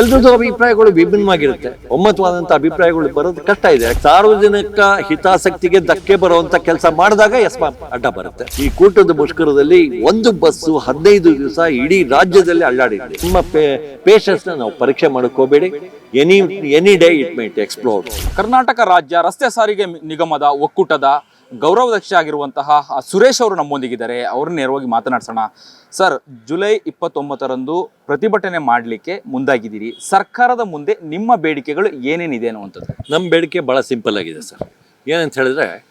ಎಲ್ರದ್ದು ಅಭಿಪ್ರಾಯಗಳು ವಿಭಿನ್ನವಾಗಿರುತ್ತೆ. ಒಮ್ಮತವಾದಂತ ಅಭಿಪ್ರಾಯಗಳು ಬರೋದು ಕಷ್ಟ ಇದೆ. ಸಾರ್ವಜನಿಕ ಹಿತಾಸಕ್ತಿಗೆ ಧಕ್ಕೆ ಬರುವಂತ ಕೆಲಸ ಮಾಡಿದಾಗ ಎಸ್ಮಾ ಅಡ್ಡ ಬರುತ್ತೆ. ಈ ಕೂಟದ ಮುಷ್ಕರದಲ್ಲಿ ಒಂದು ಬಸ್ಸು ಹದಿನೈದು ದಿವಸ ಇಡೀ ರಾಜ್ಯದಲ್ಲಿ ಅಳ್ಳಾಡಿದೆ. ನಿಮ್ಮ ಪೇಷನ್ಸ್ ನಾವು ಪರೀಕ್ಷೆ ಹೋಗಬೇಡಿ any any day it might explore. Karnataka ರಾಜ್ಯ ರಸ್ತೆ ಸಾರಿಗೆ ನಿಗಮದ ಒಕ್ಕೂಟದ ಗೌರವಾಧ್ಯಕ್ಷ ಆಗಿರುವಂತಹ ಸುರೇಶ್ ಅವರು ನಮ್ಮೊಂದಿಗಿದ್ದಾರೆ. ಅವ್ರನ್ನ ನೇರವಾಗಿ ಮಾತನಾಡ್ಸೋಣ. ಸರ್, ಜುಲೈ ಇಪ್ಪತ್ತೊಂಬತ್ತರಂದು ಪ್ರತಿಭಟನೆ ಮಾಡಲಿಕ್ಕೆ ಮುಂದಾಗಿದ್ದೀರಿ. ಸರ್ಕಾರದ ಮುಂದೆ ನಿಮ್ಮ ಬೇಡಿಕೆಗಳು ಏನೇನಿದೆ ಅನ್ನುವಂಥದ್ದು? ನಮ್ಮ ಬೇಡಿಕೆ ಭಾಳ ಸಿಂಪಲ್ ಆಗಿದೆ, ಸರ್. ಏನಂತ ಹೇಳಿದ್ರೆ,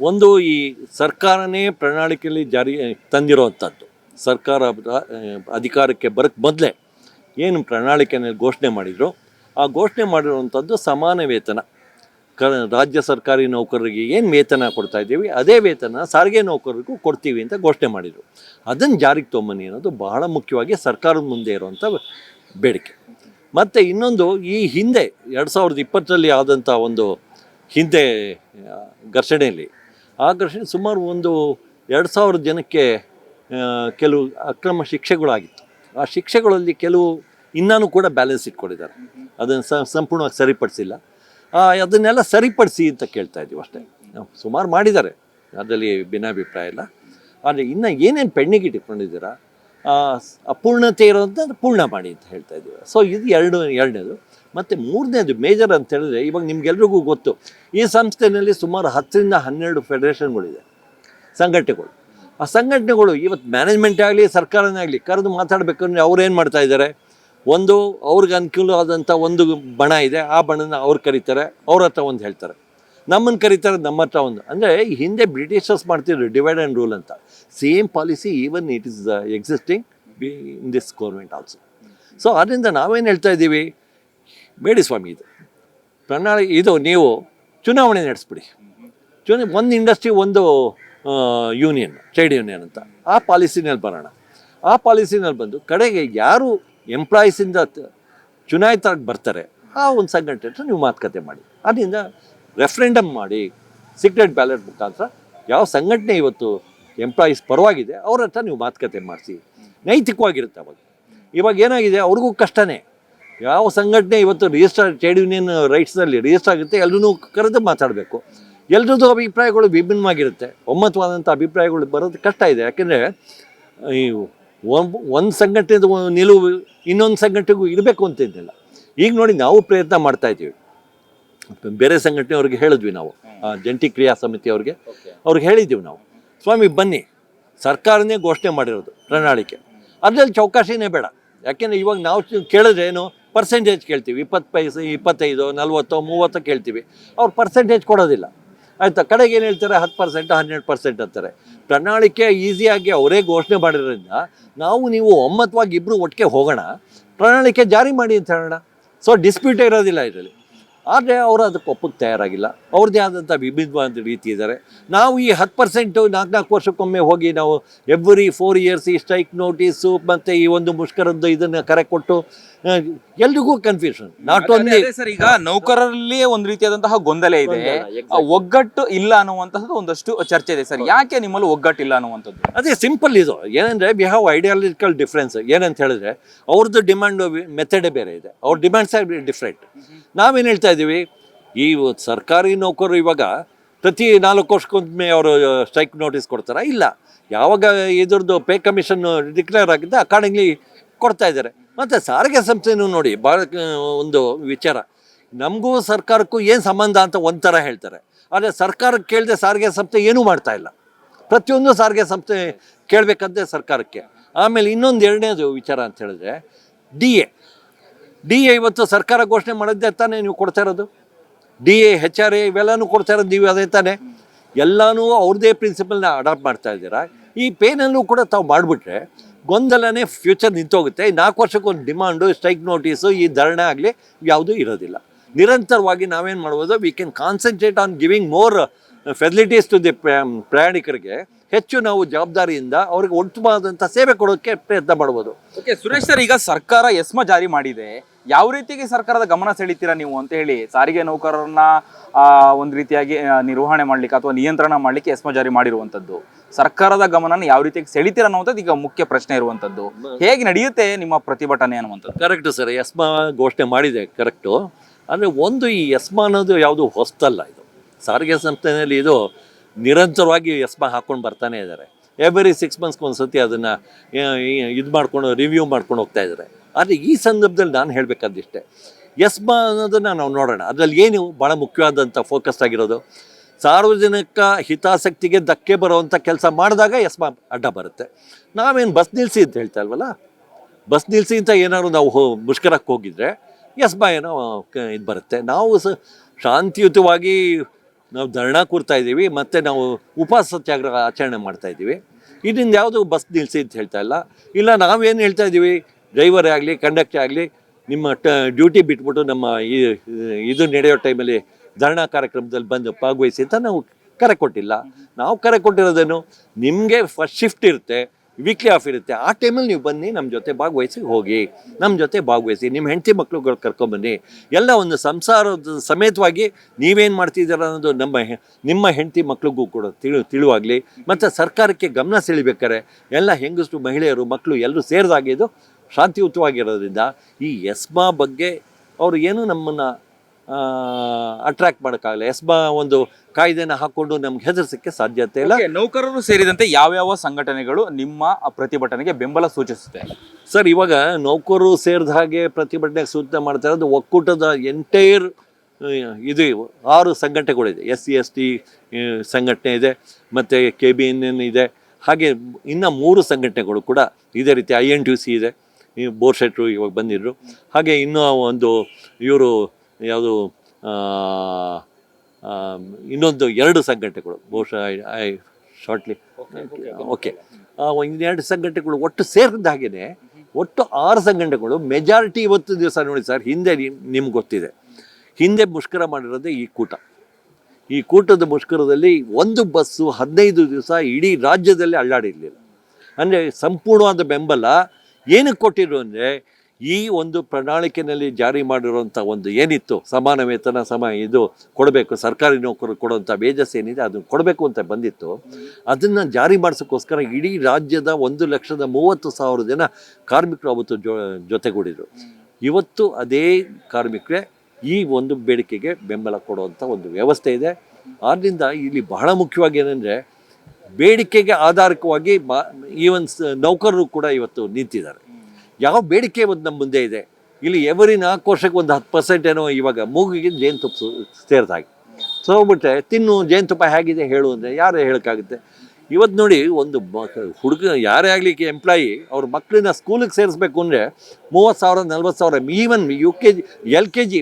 ಒಂದು ಈ ಸರ್ಕಾರನೇ ಪ್ರಣಾಳಿಕೆಯಲ್ಲಿ ಜಾರಿ ತಂದಿರುವಂಥದ್ದು ಸರ್ಕಾರ ಅಧಿಕಾರಕ್ಕೆ ಬರೋಕ್ಕೆ ಮೊದಲೇ ಏನು ಪ್ರಣಾಳಿಕೆಯಲ್ಲಿ ಘೋಷಣೆ ಮಾಡಿದ್ರು, ಆ ಘೋಷಣೆ ಮಾಡಿರುವಂಥದ್ದು ಸಮಾನ ವೇತನ. ಕ ರಾಜ್ಯ ಸರ್ಕಾರಿ ನೌಕರರಿಗೆ ಏನು ವೇತನ ಕೊಡ್ತಾ ಇದ್ದೀವಿ, ಅದೇ ವೇತನ ಸಾರಿಗೆ ನೌಕರರಿಗೂ ಕೊಡ್ತೀವಿ ಅಂತ ಘೋಷಣೆ ಮಾಡಿದರು. ಅದನ್ನು ಜಾರಿಗೆ ತೊಂಬನಿ ಅನ್ನೋದು ಬಹಳ ಮುಖ್ಯವಾಗಿ ಸರ್ಕಾರದ ಮುಂದೆ ಇರುವಂಥ ಬೇಡಿಕೆ. ಮತ್ತು ಇನ್ನೊಂದು, ಈ ಹಿಂದೆ, ಎರಡು ಸಾವಿರದ ಇಪ್ಪತ್ತರಲ್ಲಿ ಆದಂಥ ಒಂದು ಹಿಂದೆ ಘರ್ಷಣೆಯಲ್ಲಿ, ಆ ಘರ್ಷಣೆ ಸುಮಾರು ಒಂದು ಎರಡು ಸಾವಿರ ಜನಕ್ಕೆ ಕೆಲವು ಅಕ್ರಮ ಶಿಕ್ಷೆಗಳಾಗಿತ್ತು. ಆ ಶಿಕ್ಷೆಗಳಲ್ಲಿ ಕೆಲವು ಇನ್ನೂ ಕೂಡ ಬ್ಯಾಲೆನ್ಸ್ ಇಟ್ಕೊಂಡಿದ್ದಾರೆ. ಅದನ್ನು ಸಂಪೂರ್ಣವಾಗಿ ಸರಿಪಡಿಸಿಲ್ಲ. ಅದನ್ನೆಲ್ಲ ಸರಿಪಡಿಸಿ ಅಂತ ಕೇಳ್ತಾ ಇದ್ದೀವಿ ಅಷ್ಟೇ. ಸುಮಾರು ಮಾಡಿದ್ದಾರೆ. ಅದರಲ್ಲಿ ಭಿನ್ನಾಭಿಪ್ರಾಯ ಇಲ್ಲ. ಆದರೆ ಇನ್ನು ಏನೇನು ಪೆಣ್ಣಿಗೆ ಸ್- ಅಪೂರ್ಣತೆ ಇರೋದನ್ನ ಪೂರ್ಣ ಮಾಡಿ ಅಂತ ಹೇಳ್ತಾ ಇದ್ದೀವಿ. ಸೊ ಇದು ಎರಡು, ಎರಡನೇದು. ಮತ್ತು ಮೂರನೇದು ಮೇಜರ್ ಅಂತ ಹೇಳಿದ್ರೆ ಇವಾಗ ನಿಮ್ಗೆಲ್ರಿಗೂ ಗೊತ್ತು, ಈ ಸಂಸ್ಥೆಯಲ್ಲಿ ಸುಮಾರು ಹತ್ತರಿಂದ ಹನ್ನೆರಡು ಫೆಡರೇಷನ್ಗಳಿದೆ ಸಂಘಟನೆಗಳು. ಆ ಸಂಘಟನೆಗಳು ಇವತ್ತು ಮ್ಯಾನೇಜ್ಮೆಂಟ್ ಆಗಲಿ, ಸರ್ಕಾರನೇ ಆಗಲಿ ಕರೆದು ಮಾತಾಡಬೇಕಂದ್ರೆ ಅವ್ರು ಏನು ಮಾಡ್ತಾ ಇದ್ದಾರೆ? ಒಂದು ಅವ್ರಿಗೆ ಅನುಕೂಲ ಆದಂಥ ಒಂದು ಬಣ ಇದೆ, ಆ ಬಣನ ಅವ್ರು ಕರೀತಾರೆ, ಅವ್ರ ಹತ್ರ ಒಂದು ಹೇಳ್ತಾರೆ. ನಮ್ಮನ್ನು ಕರೀತಾರೆ, ನಮ್ಮ ಹತ್ರ ಒಂದು. ಅಂದರೆ ಹಿಂದೆ ಬ್ರಿಟಿಷರ್ಸ್ ಮಾಡ್ತಿದ್ರು, ಡಿವೈಡ್ ಆ್ಯಂಡ್ ರೂಲ್ ಅಂತ. Same policy even it is existing be in this government also. So ಅದರಿಂದ ನಾವೇನು ಹೇಳ್ತಾ ಇದ್ದೀವಿ? ಬೇಡಿ ಸ್ವಾಮಿ ಇದು. ಪ್ರಣಾಳಿಕೆ ಇದು ನೀವು ಚುನಾವಣೆ ನಡೆಸ್ಬಿಡಿ. ಚುನ, ಒಂದು ಇಂಡಸ್ಟ್ರಿ, ಒಂದು ಯೂನಿಯನ್, ಟ್ರೇಡ್ ಯೂನಿಯನ್ ಅಂತ. ಆ ಪಾಲಿಸಿನಲ್ಲಿ ಬರೋಣ. ಆ ಪಾಲಿಸಿನಲ್ಲಿ ಬಂದು ಕಡೆಗೆ ಯಾರು ಎಂಪ್ಲಾಯೀಸಿಂದ ಚುನಾಯಿತರಾಗಿ ಬರ್ತಾರೆ, ಆ ಒಂದು ಸಂಘಟನೆ ಹತ್ರ ನೀವು ಮಾತುಕತೆ ಮಾಡಿ. ಅದರಿಂದ ರೆಫ್ರೆಂಡಮ್ ಮಾಡಿ ಸೀಕ್ರೆಟ್ ಬ್ಯಾಲೆಟ್ ಮುಖಾಂತರ ಯಾವ ಸಂಘಟನೆ ಇವತ್ತು ಎಂಪ್ಲಾಯೀಸ್ ಪರವಾಗಿದೆ, ಅವ್ರ ಹತ್ರ ನೀವು ಮಾತುಕತೆ ಮಾಡಿಸಿ. ನೈತಿಕವಾಗಿರುತ್ತೆ ಅವಾಗ. ಇವಾಗ ಏನಾಗಿದೆ, ಅವ್ರಿಗೂ ಕಷ್ಟನೇ. ಯಾವ ಸಂಘಟನೆ ಇವತ್ತು ರಿಜಿಸ್ಟರ್ ಟ್ರೇಡ್ ಯೂನಿಯನ್ ರೈಟ್ಸ್ನಲ್ಲಿ ರಿಜಿಸ್ಟರ್ ಆಗುತ್ತೆ ಎಲ್ಲರೂ ಕರೆದು ಮಾತಾಡಬೇಕು. ಎಲ್ರದ್ದು ಅಭಿಪ್ರಾಯಗಳು ವಿಭಿನ್ನವಾಗಿರುತ್ತೆ. ಒಮ್ಮತವಾದಂಥ ಅಭಿಪ್ರಾಯಗಳು ಬರೋದು ಕಷ್ಟ ಇದೆ. ಯಾಕೆಂದರೆ ಈ ಒಂದು ಸಂಘಟನೆದು ನಿಲುವು ಇನ್ನೊಂದು ಸಂಘಟನೆಗೂ ಇರಬೇಕು ಅಂತ ಅಂತಿದ್ದಿಲ್ಲ ಈಗ ನೋಡಿ ನಾವು ಪ್ರಯತ್ನ ಮಾಡ್ತಾ ಇದ್ದೀವಿ. ಬೇರೆ ಸಂಘಟನೆ ಅವ್ರಿಗೆ ಹೇಳಿದ್ವಿ ನಾವು. ಜಂಟಿ ಕ್ರಿಯಾ ಸಮಿತಿ ಅವ್ರಿಗೆ. ಹೇಳಿದ್ದೀವಿ ನಾವು. ಸ್ವಾಮಿ ಬನ್ನಿ. ಸರ್ಕಾರನೇ ಘೋಷಣೆ ಮಾಡಿರೋದು ಪ್ರಣಾಳಿಕೆ. ಅದರಲ್ಲಿ ಚೌಕಾಶಿನೇ ಬೇಡ. ಯಾಕೆಂದರೆ ಇವಾಗ ನಾವು ಕೇಳಿದ್ರೆ ಏನು? ಪರ್ಸೆಂಟೇಜ್ ಕೇಳ್ತೀವಿ. ಇಪ್ಪತ್ತು ಪೈಸೆ ಇಪ್ಪತ್ತೈದು ನಲ್ವತ್ತೋ ಮೂವತ್ತು ಕೇಳ್ತೀವಿ. ಅವ್ರು ಪರ್ಸೆಂಟೇಜ್ ಕೊಡೋದಿಲ್ಲ. ಆಯಿತಾ? ಕಡೆಗೆ ಏನು ಹೇಳ್ತಾರೆ? ಹತ್ತು ಪರ್ಸೆಂಟ್ ಹನ್ನೆರಡು ಪರ್ಸೆಂಟ್ ಅಂತಾರೆ. ಪ್ರಣಾಳಿಕೆ ಈಸಿಯಾಗಿ ಅವರೇ ಘೋಷಣೆ ಮಾಡಿರೋದ್ರಿಂದ ನಾವು ನೀವು ಒಮ್ಮತವಾಗಿ ಇಬ್ಬರು ಒಟ್ಟಿಗೆ ಹೋಗೋಣ. ಪ್ರಣಾಳಿಕೆ ಜಾರಿ ಮಾಡಿ ಅಂತ ಹೇಳೋಣ. ಸೊ ಡಿಸ್ಪ್ಯೂಟೇ ಇರೋದಿಲ್ಲ ಇದರಲ್ಲಿ. ಆದರೆ ಅವರು ಅದಕ್ಕೆ ಒಪ್ಪಕ್ಕೆ ತಯಾರಾಗಿಲ್ಲ. ಅವ್ರದ್ದೇ ಆದಂಥ ವಿಭಿನ್ನವಾದ ರೀತಿ ಇದ್ದಾರೆ ನಾವು ಈ ಹತ್ತು ಪರ್ಸೆಂಟು ನಾಲ್ಕು ನಾಲ್ಕು ವರ್ಷಕ್ಕೊಮ್ಮೆ ಹೋಗಿ ನಾವು ಎವ್ರಿ ಫೋರ್ ಇಯರ್ಸ್ ಈ ಸ್ಟ್ರೈಕ್ ನೋಟಿಸು ಮತ್ತು ಈ ಒಂದು ಮುಷ್ಕರದ್ದು ಇದನ್ನು ಕರೆ ಕೊಟ್ಟು ಎಲ್ರಿಗೂ ಕನ್ಫ್ಯೂಷನ್ ನಾಟ್ ಓನ್ಲಿ ಸರ್ ಈಗ ನೌಕರರಲ್ಲಿ ಒಂದು ರೀತಿಯಾದಂತಹ ಗೊಂದಲ ಇದೆ. ಒಗ್ಗಟ್ಟು ಇಲ್ಲ ಅನ್ನುವಂತಹದ್ದು ಒಂದಷ್ಟು ಚರ್ಚೆ ಇದೆ ಸರ್. ಯಾಕೆ ನಿಮ್ಮಲ್ಲಿ ಒಗ್ಗಟ್ಟು ಇಲ್ಲ ಅನ್ನುವಂಥದ್ದು? ಅದೇ ಸಿಂಪಲ್ ಇದು. ಏನಂದ್ರೆ ವಿ ಹ್ಯಾವ್ ಐಡಿಯಾಲಜಿಕಲ್ ಡಿಫ್ರೆನ್ಸ್ ಏನಂತ ಹೇಳಿದ್ರೆ ಅವ್ರದ್ದು ಡಿಮ್ಯಾಂಡ್ ಮೆಥಡೇ ಬೇರೆ ಇದೆ. ಅವ್ರ ಡಿಮ್ಯಾಂಡ್ಸ್ ಡಿಫ್ರೆಂಟ್ ನಾವೇನು ಹೇಳ್ತಾ ಇದ್ದೀವಿ. ಈ ಸರ್ಕಾರಿ ನೌಕರರು ಇವಾಗ ಪ್ರತಿ ನಾಲ್ಕು ವರ್ಷಕ್ಕೊಮ್ಮೆ ಅವರು ಸ್ಟ್ರೈಕ್ ನೋಟಿಸ್ ಕೊಡ್ತಾರಾ? ಇಲ್ಲ. ಯಾವಾಗ ಇದ್ರದ್ದು ಪೇ ಕಮಿಷನ್ ಡಿಕ್ಲೇರ್ ಆಗಿದ್ದ ಅಕಾರ್ಡಿಂಗ್ಲಿ ಕೊಡ್ತಾ ಇದ್ದಾರೆ. ಮತ್ತು ಸಾರಿಗೆ ಸಂಸ್ಥೆನೂ ನೋಡಿ, ಭಾಳ ಒಂದು ವಿಚಾರ. ನಮಗೂ ಸರ್ಕಾರಕ್ಕೂ ಏನು ಸಂಬಂಧ ಅಂತ ಒಂಥರ ಹೇಳ್ತಾರೆ. ಆದರೆ ಸರ್ಕಾರಕ್ಕೆ ಕೇಳಿದೆ ಸಾರಿಗೆ ಸಂಸ್ಥೆ ಏನೂ ಮಾಡ್ತಾ ಇಲ್ಲ. ಪ್ರತಿಯೊಂದು ಸಾರಿಗೆ ಸಂಸ್ಥೆ ಕೇಳಬೇಕಂತೆ ಸರ್ಕಾರಕ್ಕೆ. ಆಮೇಲೆ ಇನ್ನೊಂದು ಎರಡನೇದು ವಿಚಾರ ಅಂತ ಹೇಳಿದ್ರೆ, ಡಿ ಎ. ಡಿ ಎ ಇವತ್ತು ಸರ್ಕಾರ ಘೋಷಣೆ ಮಾಡಿದ್ದೆ ತಾನೇ ನೀವು ಕೊಡ್ತಾ ಇರೋದು? D A H R A ಇವೆಲ್ಲನೂ ಕೊಡ್ತಾ ಇರೋದು, ನೀವು ಅದೇ ತಾನೇ? ಎಲ್ಲನೂ ಅವ್ರದ್ದೇ ಪ್ರಿನ್ಸಿಪಲ್ನ ಅಡಾಪ್ಟ್ ಮಾಡ್ತಾ ಇದ್ದೀರಾ? ಈ ಪೇನಲ್ಲೂ ಕೂಡ ತಾವು ಮಾಡಿಬಿಟ್ರೆ ಗೊಂದಲನೇ ಫ್ಯೂಚರ್ ನಿಂತೋಗುತ್ತೆ. ನಾಲ್ಕು ವರ್ಷಕ್ಕೊಂದು ಡಿಮಾಂಡು ಸ್ಟ್ರೈಕ್ ನೋಟಿಸು ಈ ಧರಣೆ ಆಗಲಿ ಯಾವುದೂ ಇರೋದಿಲ್ಲ. ನಿರಂತರವಾಗಿ ನಾವೇನು ಮಾಡ್ಬೋದು we can concentrate on giving more facilities to the ಪ್ರಯಾಣಿಕರಿಗೆ. ಹೆಚ್ಚು ನಾವು ಜವಾಬ್ದಾರಿಯಿಂದ ಅವ್ರಿಗೆ ಉತ್ತಮವಾದಂಥ ಸೇವೆ ಕೊಡೋಕ್ಕೆ ಪ್ರಯತ್ನ ಮಾಡ್ಬೋದು. ಓಕೆ ಸುರೇಶ್ ಸರ್, ಈಗ ಸರ್ಕಾರ ಎಸ್ಮ ಜಾರಿ ಮಾಡಿದೆ. ಯಾವ ರೀತಿಗೆ ಸರ್ಕಾರದ ಗಮನ ಸೆಳಿತೀರಾ ನೀವು ಅಂತ ಹೇಳಿ ಸಾರಿಗೆ ನೌಕರರನ್ನ ಒಂದು ರೀತಿಯಾಗಿ ನಿರ್ವಹಣೆ ಮಾಡ್ಲಿಕ್ಕೆ ಅಥವಾ ನಿಯಂತ್ರಣ ಮಾಡ್ಲಿಕ್ಕೆ ಎಸ್ಮ ಜಾರಿ ಮಾಡಿರುವಂತದ್ದು. ಸರ್ಕಾರದ ಗಮನನ ಯಾವ ರೀತಿಯಾಗಿ ಸೆಳಿತೀರಾ ಅನ್ನುವಂಥದ್ದು ಈಗ ಮುಖ್ಯ ಪ್ರಶ್ನೆ ಇರುವಂತದ್ದು. ಹೇಗೆ ನಡೆಯುತ್ತೆ ನಿಮ್ಮ ಪ್ರತಿಭಟನೆ ಅನ್ನುವಂಥದ್ದು? ಕರೆಕ್ಟ್ ಸರ್ ಎಸ್ಮಾ ಘೋಷಣೆ ಮಾಡಿದೆ ಕರೆಕ್ಟು ಅಂದರೆ ಒಂದು ಈ ಎಸ್ಮಾ ಅನ್ನೋದು ಯಾವುದು ಹೊಸ್ತಲ್ಲ ಇದು. ಸಾರಿಗೆ ಸಂಸ್ಥೆಯಲ್ಲಿ ಇದು ನಿರಂತರವಾಗಿ ಎಸ್ಮಾ ಹಾಕ್ಕೊಂಡು ಬರ್ತಾನೆ ಇದ್ದಾರೆ ಎವ್ರಿ ಸಿಕ್ಸ್ ಮಂತ್ಸ್ಗೆ ಒಂದು ಸತಿ ಅದನ್ನು ಇದು ಮಾಡ್ಕೊಂಡು ರಿವ್ಯೂ ಮಾಡ್ಕೊಂಡು ಹೋಗ್ತಾ ಇದ್ದಾರೆ ಆದರೆ ಈ ಸಂದರ್ಭದಲ್ಲಿ ನಾನು ಹೇಳಬೇಕಾದಿಷ್ಟೇ ಎಸ್ಮಾ ಅನ್ನೋದನ್ನು ನಾವು ನೋಡೋಣ. ಅದರಲ್ಲಿ ಏನು ಭಾಳ ಮುಖ್ಯವಾದಂಥ ಫೋಕಸ್ ಆಗಿರೋದು? ಸಾರ್ವಜನಿಕ ಹಿತಾಸಕ್ತಿಗೆ ಧಕ್ಕೆ ಬರುವಂಥ ಕೆಲಸ ಮಾಡಿದಾಗ ಎಸ್ಮಾ ಅಡ್ಡ ಬರುತ್ತೆ. ನಾವೇನು ಬಸ್ ನಿಲ್ಲಿಸಿ ಅಂತ ಹೇಳ್ತಾ ಇಲ್ವಲ್ಲ? ಬಸ್ ನಿಲ್ಲಿಸಿ ಅಂತ ಏನಾದ್ರು ನಾವು ಹೋ ಮುಷ್ಕರಕ್ಕೆ ಹೋಗಿದ್ರೆ ಎಸ್ ಬಾ ಏನೋ ಇದು ಬರುತ್ತೆ. ನಾವು ಸ ಶಾಂತಿಯುತವಾಗಿ ನಾವು ಧರಣ ಕೂರ್ತಾ ಇದ್ದೀವಿ, ಮತ್ತು ನಾವು ಉಪವಾಸ ಸತ್ಯಾಗ್ರಹ ಆಚರಣೆ ಮಾಡ್ತಾ ಇದ್ದೀವಿ. ಇದರಿಂದ ಯಾವುದು ಬಸ್ ನಿಲ್ಲಿಸಿ ಅಂತ ಹೇಳ್ತಾ ಇಲ್ಲ. ಇಲ್ಲ ನಾವೇನು ಹೇಳ್ತಾ ಇದ್ದೀವಿ? ಡ್ರೈವರೇ ಆಗಲಿ, ಕಂಡಕ್ಟರ್ ಆಗಲಿ, ನಿಮ್ಮ ಟ, ಡ್ಯೂಟಿ ಬಿಟ್ಬಿಟ್ಟು ನಮ್ಮ ಈ, ಇದು ನಡೆಯೋ ಟೈಮಲ್ಲಿ ಧರಣಾ ಕಾರ್ಯಕ್ರಮದಲ್ಲಿ ಬಂದು ಭಾಗವಹಿಸಿ ಅಂತ ನಾವು ಕರೆ ಕೊಟ್ಟಿಲ್ಲ. ನಾವು ಕರೆ ಕೊಟ್ಟಿರೋದೇನು ನಿಮಗೆ ಫಸ್ಟ್ ಶಿಫ್ಟ್ ಇರುತ್ತೆ ವೀಕ್ಲಿ ಆಫ್ ಇರುತ್ತೆ. ಆ ಟೈಮಲ್ಲಿ ನೀವು ಬನ್ನಿ, ನಮ್ಮ ಜೊತೆ ಭಾಗವಹಿಸಿ ಹೋಗಿ. ನಮ್ಮ ಜೊತೆ ಭಾಗವಹಿಸಿ, ನಿಮ್ಮ ಹೆಂಡತಿ ಮಕ್ಳುಗಳು ಕರ್ಕೊಂಬನ್ನಿ ಎಲ್ಲ ಒಂದು ಸಂಸಾರದ ಸಮೇತವಾಗಿ ನೀವೇನು ಮಾಡ್ತಿದ್ದೀರ ಅನ್ನೋದು ನಮ್ಮ ನಿಮ್ಮ ಹೆಂಡತಿ ಮಕ್ಳಿಗೂ ಕೂಡ ತಿಳಿ, ತಿಳುವಾಗಲಿ, ಮತ್ತು ಸರ್ಕಾರಕ್ಕೆ ಗಮನ ಸೆಳಿಬೇಕಾರೆ ಎಲ್ಲ ಹೆಂಗಸರು, ಮಹಿಳೆಯರು ಮಕ್ಕಳು ಎಲ್ಲರೂ ಸೇರಿದಾಗಿದ್ದು ಶಾಂತಿಯುತವಾಗಿರೋದ್ರಿಂದ ಈ ಎಸ್ಮಾ ಬಗ್ಗೆ ಅವರು ಏನು ನಮ್ಮನ್ನು ಅಟ್ರಾಕ್ಟ್ ಮಾಡೋಕ್ಕಾಗಲ್ಲ. ಎಸ್ಮಾ ಒಂದು ಕಾಯ್ದೆನ ಹಾಕ್ಕೊಂಡು ನಮ್ಗೆ ಹೆದರ್ಸೋಕ್ಕೆ ಸಾಧ್ಯತೆ ಇಲ್ಲ. ನೌಕರರು ಸೇರಿದಂತೆ ಯಾವ್ಯಾವ ಸಂಘಟನೆಗಳು ನಿಮ್ಮ ಪ್ರತಿಭಟನೆಗೆ ಬೆಂಬಲ ಸೂಚಿಸುತ್ತೆ? ಸರ್ ಇವಾಗ ನೌಕರರು ಸೇರಿದ ಹಾಗೆ ಪ್ರತಿಭಟನೆಗೆ ಸೂಚನೆ ಮಾಡ್ತಾ ಇರೋದು ಒಕ್ಕೂಟದ ಎಂಟೈರ್ ಇದು ಆರು ಸಂಘಟನೆಗಳಿದೆ ಎಸ್ ಸಿ ಎಸ್ ಟಿ ಸಂಘಟನೆ ಇದೆ ಮತ್ತು ಕೆ ಬಿ ಎನ್ ಎನ್ ಇದೆ. ಹಾಗೆ ಇನ್ನು ಮೂರು ಸಂಘಟನೆಗಳು ಕೂಡ ಇದೇ ರೀತಿ ಐ ಎನ್ ಟಿ ಸಿ ಇದೆ. ಈ ಬೋರ್ ಶೆಟ್ರು ಇವಾಗ ಬಂದಿದ್ರು. ಹಾಗೆ ಇನ್ನೂ ಒಂದು ಇವರು ಯಾವುದು ಇನ್ನೊಂದು ಎರಡು ಸಂಘಟನೆಗಳು ಬಹುಶಃ ಐ ಶಾರ್ಟ್ಲಿ ಓಕೆ ಇನ್ನೆರಡು ಸಂಘಟನೆಗಳು ಒಟ್ಟು ಸೇರಿದ ಹಾಗೇನೆ ಒಟ್ಟು ಆರು ಸಂಘಟನೆಗಳು ಮೆಜಾರಿಟಿ ಇವತ್ತು ದಿವಸ ನೋಡಿ ಸರ್ ಹಿಂದೆ ನಿಮ್ಗೆ ಗೊತ್ತಿದೆ. ಹಿಂದೆ ಮುಷ್ಕರ ಮಾಡಿರೋದೇ ಈ ಕೂಟ. ಈ ಕೂಟದ ಮುಷ್ಕರದಲ್ಲಿ ಒಂದು ಬಸ್ಸು ಹದಿನೈದು ದಿವಸ ಇಡೀ ರಾಜ್ಯದಲ್ಲಿ ಅಳ್ಳಾಡಿರಲಿಲ್ಲ ಅಂದರೆ ಸಂಪೂರ್ಣವಾದ ಬೆಂಬಲ ಏನಕ್ಕೆ ಕೊಟ್ಟಿದ್ರು ಅಂದರೆ ಈ ಒಂದು ಪ್ರಣಾಳಿಕೆಯಲ್ಲಿ ಜಾರಿ ಮಾಡಿರುವಂಥ ಒಂದು ಏನಿತ್ತು, ಸಮಾನ ವೇತನ, ಸಮ ಇದು ಕೊಡಬೇಕು, ಸರ್ಕಾರಿ ನೌಕರರು ಕೊಡುವಂಥ ವೇಜಸ್ ಏನಿದೆ ಅದನ್ನು ಕೊಡಬೇಕು ಅಂತ ಬಂದಿತ್ತು. ಅದನ್ನು ಜಾರಿ ಮಾಡಿಸೋಕ್ಕೋಸ್ಕರ ಇಡೀ ರಾಜ್ಯದ ಒಂದು ಲಕ್ಷದ ಮೂವತ್ತು ಸಾವಿರ ಜನ ಕಾರ್ಮಿಕರು ಅವತ್ತು ಜೊ, ಜೊತೆಗೂಡಿದರು. ಇವತ್ತು ಅದೇ ಕಾರ್ಮಿಕರೇ ಈ ಒಂದು ಬೇಡಿಕೆಗೆ ಬೆಂಬಲ ಕೊಡುವಂಥ ಒಂದು ವ್ಯವಸ್ಥೆ ಇದೆ. ಆದ್ದರಿಂದ ಇಲ್ಲಿ ಬಹಳ ಮುಖ್ಯವಾಗಿ ಏನಂದರೆ ಬೇಡಿಕೆಗೆ ಆಧಾರಕವಾಗಿ ಈವನ್ ನೌಕರರು ಕೂಡ ಇವತ್ತು ನಿಂತಿದ್ದಾರೆ. ಯಾವ ಬೇಡಿಕೆ ಒಂದು ನಮ್ಮ ಮುಂದೆ ಇದೆ? ಇಲ್ಲಿ ಎವರಿ ನಾಲ್ಕು ವರ್ಷಕ್ಕೆ ಒಂದು ಹತ್ತು ಪರ್ಸೆಂಟ್ ಏನೋ ಇವಾಗ ಮೂಗಿಗೆ ಜೇನುತುಪ್ಪ ಸೇರಿದಾಗೆ ಸೋಗ್ಬಿಟ್ರೆ ತಿನ್ನು ಜೇನುತುಪ್ಪ ಹೇಗಿದೆ ಹೇಳು ಅಂದರೆ ಯಾರು ಹೇಳೋಕ್ಕಾಗುತ್ತೆ? ಇವತ್ತು ನೋಡಿ ಒಂದು ಹುಡುಗ ಯಾರೇ ಆಗಲಿಕ್ಕೆ ಎಂಪ್ಲಾಯಿ ಅವ್ರ ಮಕ್ಕಳನ್ನ ಸ್ಕೂಲಿಗೆ ಸೇರಿಸ್ಬೇಕು ಅಂದರೆ ಮೂವತ್ತು ಸಾವಿರ, ನಲ್ವತ್ತು ಸಾವಿರ even U K G L K G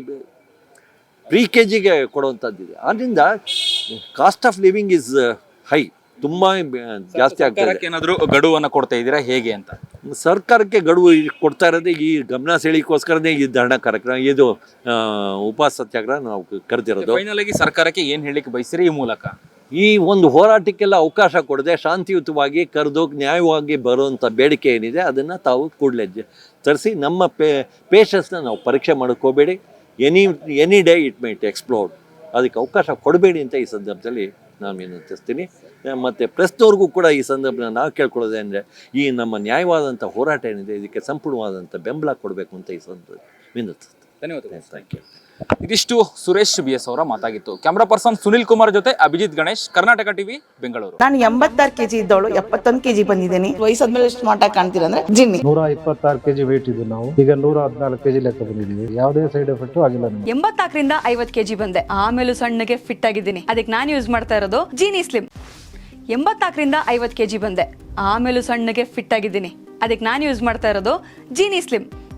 pre K ಜಿಗೆ ಕೊಡುವಂಥದ್ದಿದೆ ಆದ್ದರಿಂದ cost of living is high ತುಂಬ ಜಾಸ್ತಿ ಆಗ್ತಾ ಇದೆ. ಸರ್ಕಾರಕ್ಕೆ ಏನಾದ್ರು ಗಡುವನ್ನ ಕೊಡ್ತಾ ಇದ್ದೀರಾ? ಹೇಗೆ ಅಂತ? ಸರ್ಕಾರಕ್ಕೆ ಗಡುವು ಈ ಕೊಡ್ತಾ ಇರೋದೇ ಈ ಗಮನ ಸೆಳಿಕೋಸ್ಕರನೇ ಈ ಧರಣ ಕಾರ್ಯಕ್ರಮ ಇದು ಆ, ಉಪವಾಸ ಸತ್ಯಾಗ್ರಹ ನಾವು ಕರೆದಿರೋದು. ಫೈನಲ್ ಆಗಿ ಸರ್ಕಾರಕ್ಕೆ ಏನ್ ಹೇಳಿಕ್ಕೆ ಬಯಸಿರಿ ಈ ಮೂಲಕ? ಈ ಒಂದು ಹೋರಾಟಕ್ಕೆಲ್ಲ ಅವಕಾಶ ಕೊಡದೆ ಶಾಂತಿಯುತವಾಗಿ ಕರೆದು ನ್ಯಾಯವಾಗಿ ಬರುವಂಥ ಬೇಡಿಕೆ ಏನಿದೆ ಅದನ್ನು ತಾವು ಕೂಡಲೇ ತರಿಸಿ ನಮ್ಮ ಪೇ ಪೇಷನ್ಸ್ನ ನಾವು ಪರೀಕ್ಷೆ ಮಾಡ್ಕೋಬೇಡಿ ಹೋಗಬೇಡಿ. Any any day it might explored ಅದಕ್ಕೆ ಅವಕಾಶ ಕೊಡಬೇಡಿ ಅಂತ ಈ ಸಂದರ್ಭದಲ್ಲಿ ನಾನು ವಿನಂತಿಸ್ತೀನಿ ಮತ್ತು ಪ್ರೆಸ್ನವ್ರಿಗೂ ಕೂಡ ಈ ಸಂದರ್ಭದಲ್ಲಿ ನಾವು ಕೇಳ್ಕೊಳ್ಳೋದೇ ಅಂದರೆ ಈ ನಮ್ಮ ನ್ಯಾಯವಾದಂಥ ಹೋರಾಟ ಏನಿದೆ, ಇದಕ್ಕೆ ಸಂಪೂರ್ಣವಾದಂಥ ಬೆಂಬಲ ಕೊಡಬೇಕು ಅಂತ ಈ ಸಂದರ್ಭ ವಿನಂತಿಸ್ತೀನಿ. ಧನ್ಯವಾದಗಳು. ಥ್ಯಾಂಕ್ ಯು ಇದಿಷ್ಟು ಸುರೇಶ್ ಬಿ ಎಸ್ ಅವರ ಮಾತಾಗಿತ್ತು. ಕ್ಯಾಮ್ರಾ ಪರ್ಸನ್ ಸುನಿಲ್ ಕುಮಾರ್ ಜೊತೆ ಅಭಿಜಿತ್ ಗಣೇಶ್ ಕರ್ನಾಟಕ ಟಿವಿ ಬೆಂಗಳೂರು ನಾನು ಎಂಬತ್ತಾರು ಕೆಜಿ ಇದ್ದವಳು ಎಪ್ಪತ್ತೊಂದು ಕೆಜಿ ಬಂದಿದ್ದೀನಿ. ವಯಸ್ಸಾದ್ಮೇಲೆ ಸ್ಮಾರ್ಟ್ ಆಗಿ ಕಾಣ್ತೀರ ಅಂದ್ರೆ ಜಿನ್ನಿ. ನೂರ ಇಪ್ಪತ್ತಾರು ಕೆಜಿ ವೇಟ್ ಇದ್ದು ನಾವು. ಈಗ ನೂರ ಹದಿನಾಲ್ಕು ಕೆಜಿ ಲೆಕ್ಕ ಬಂದಿದ್ದೀವಿ. ಯಾವುದೇ ಸೈಡ್ ಎಫೆಕ್ಟ್ ಆಗಿಲ್ಲ ಎಂಬತ್ತಾಕರಿಂದ ಎಂಬತ್ನಾಲ್ಕರಿಂದ ಐವತ್ ಕೆಜಿ ಬಂದೆ. ಆಮೇಲೂ ಸಣ್ಣಗೆ ಫಿಟ್ ಆಗಿದ್ದೀನಿ. ಅದಕ್ಕೆ ನಾನು ಯೂಸ್ ಮಾಡ್ತಾ ಇರೋದು ಜೀನಿ ಸ್ಲಿಮ್ ಎಂಬತ್ನಾಲ್ಕರಿಂದ ಐವತ್ತು ಕೆಜಿ ಬಂದೆ. ಆಮೇಲೂ ಸಣ್ಣಗೆ ಫಿಟ್ ಆಗಿದ್ದೀನಿ. ಅದಕ್ಕೆ ನಾನು ಯೂಸ್ ಮಾಡ್ತಾ ಇರೋದು ಜೀನಿ ಸ್ಲಿಮ್